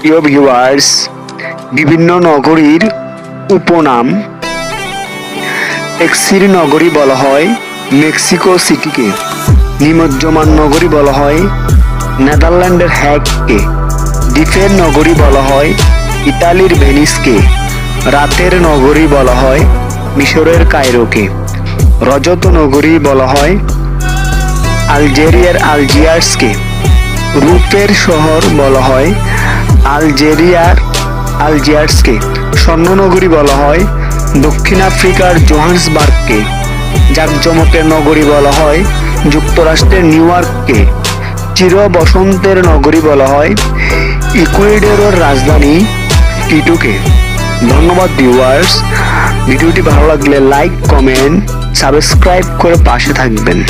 প্রিয় ভিউয়ার্স বিভিন্ন নগরীর উপনাম। টেক্সির নগরী বলা হয় মেক্সিকো সিটিকে নিমজ্জমান নগরী বলা হয় নেদারল্যান্ডের হ্যাগকে দ্বীপের নগরী বলা হয় ইতালির ভেনিসকে রাতের নগরী বলা হয় মিশরের কায়রোকে। রজত নগরী বলা হয় আলজেরিয়ার আলজিয়ার্সকে। রূপের শহর বলা হয় আলজেরিয়ার আলজিয়ার্সকে স্বর্ণনগরী বলা হয়। দক্ষিণ আফ্রিকার জোহান্সবার্গকে, জাকজমকের নগরী বলা হয়। যুক্তরাষ্ট্রের নিউ ইয়র্ককে চির বসন্তের নগরী বলা হয়। ইকুয়েডরের রাজধানী টিটুকে। ধন্যবাদ, ভিউয়ার্স। ভিডিওটি ভালো লাগলে লাইক, কমেন্ট, সাবস্ক্রাইব করে পাশে থাকবেন।